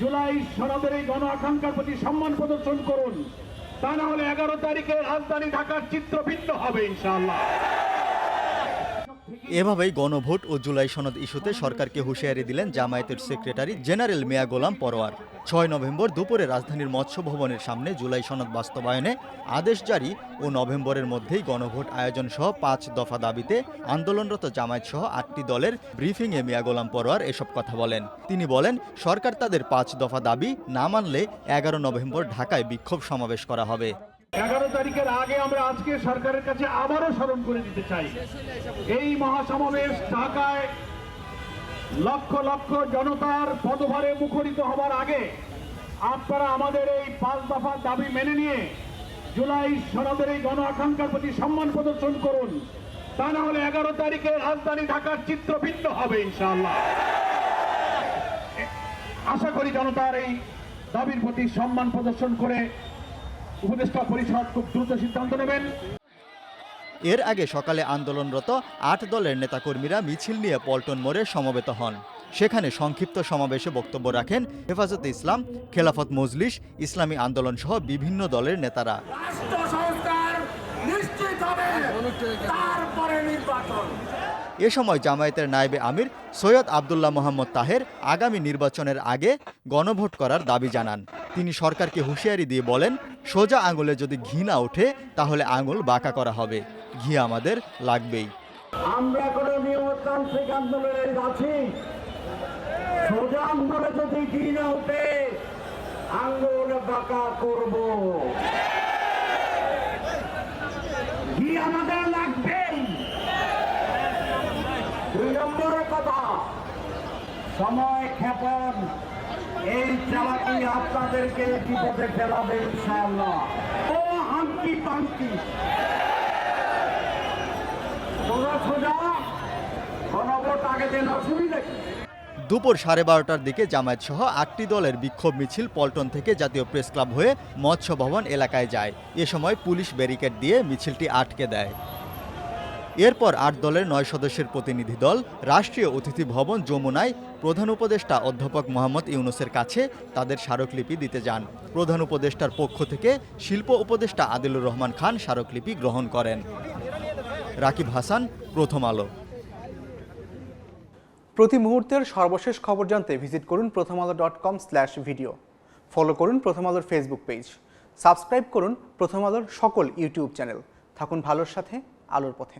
জুলাই সনদের এই গণ আকাঙ্ক্ষার প্রতি সম্মান প্রদর্শন করুন। তা না হলে এগারো তারিখে রাজধানী ঢাকার চিত্র ভিন্ন হবে, ইনশাআল্লাহ। এভাবেই গণভোট ও জুলাই সনদ ইস্যুতে সরকারকে হুঁশিয়ারি দিলেন জামায়াতের সেক্রেটারি জেনারেল মিয়া গোলাম পরোয়ার। ছয় নভেম্বর দুপুরে রাজধানীর মৎস্য ভবনের সামনে জুলাই সনদ বাস্তবায়নে আদেশ জারি ও নভেম্বরের মধ্যেই গণভোট আয়োজন সহ পাঁচ দফা দাবিতে আন্দোলনরত জামায়াত সহ আটটি দলের ব্রিফিংয়ে মিয়া গোলাম পরোয়ার এসব কথা বলেন। তিনি বলেন, সরকার তাদের পাঁচ দফা দাবি না মানলে এগারো নভেম্বর ঢাকায় বিক্ষোভ সমাবেশ করা হবে। এগারো তারিখের আগে আমরা আজকে সরকারের কাছে আবারও স্মরণ করে দিতে চাই। এই মহাসমাবেশ ঢাকায় লক্ষ লক্ষ জনতার পদভারে মুখরিত হবার আগে আপনারা আমাদের এই পাঁচ দফার দাবি মেনে নিয়ে জুলাই সনদের এই গণ আকাঙ্ক্ষার প্রতি সম্মান প্রদর্শন করুন। তা না হলে এগারো তারিখে রাজধানী ঢাকার চিত্র ভিন্ন হবে ইনশাআল্লাহ। আশা করি জনতার এই দাবির প্রতি সম্মান প্রদর্শন করে উপদেষ্টা পরিষদ খুব দ্রুত সিদ্ধান্ত নেবেন। এর আগে সকালে আন্দোলনরত আট দলের নেতাকর্মীরা মিছিল নিয়ে পল্টন মোড়ে সমবেত হন। সেখানে সংক্ষিপ্ত সমাবেশে বক্তব্য রাখেন হেফাজতে ইসলাম খেলাফত মজলিস ইসলামী আন্দোলন সহ বিভিন্ন দলের নেতারা। এ সময় জামায়াতের নায়েবে আমির সৈয়দ আবদুল্লাহ মোহাম্মদ তাহের আগামী নির্বাচনের আগে গণভোট করার দাবি জানান। তিনি সরকারকে হুঁশিয়ারি দিয়ে বলেন, সোজা আঙুলে যদি ঘি না ওঠে, তাহলে আঙুল বাঁকা করা হবে। ঘি আমাদের লাগবেই। আমরা কোনো নিয়মতান্ত্রিক আন্দোলনের আছি। সোজা আন্দোলনে যদি কি না আঙ্গুল বাঁকা করব। কি আমাদের দুই নম্বরের কথা, সময় চালাকি আপনাদেরকে বিপদে ফেলাবে, ইনশাআল্লাহ। ও হাঙ্কি পাঙ্কি দুপুর সাড়ে বারোটার দিকে জামায়াত সহ আটটি দলের বিক্ষোভ মিছিল পল্টন থেকে জাতীয় প্রেস ক্লাব হয়ে মৎস্য ভবন এলাকায় যায়। এ সময় পুলিশ ব্যারিকেড দিয়ে মিছিলটি আটকে দেয়। এরপর আট দলের নয় সদস্যের প্রতিনিধি দল, রাষ্ট্রীয় অতিথি ভবন যমুনায় প্রধান উপদেষ্টা অধ্যাপক মোহাম্মদ ইউনুসের কাছে তাদের স্মারকলিপি দিতে যান। প্রধান উপদেষ্টার পক্ষ থেকে শিল্প উপদেষ্টা আদিলুর রহমান খান স্মারকলিপি গ্রহণ করেন। রাকিব হাসান, প্রথম আলো। প্রতি মুহূর্তের সর্বশেষ খবর জানতে ভিজিট করুন Prothom Alo dot com slash video follow করুন প্রথম আলোর ফেসবুক পেজ সাবস্ক্রাইব করুন প্রথম আলোর সকল ইউটিউব চ্যানেল থাকুন ভালোর সাথে, আলোর পথে।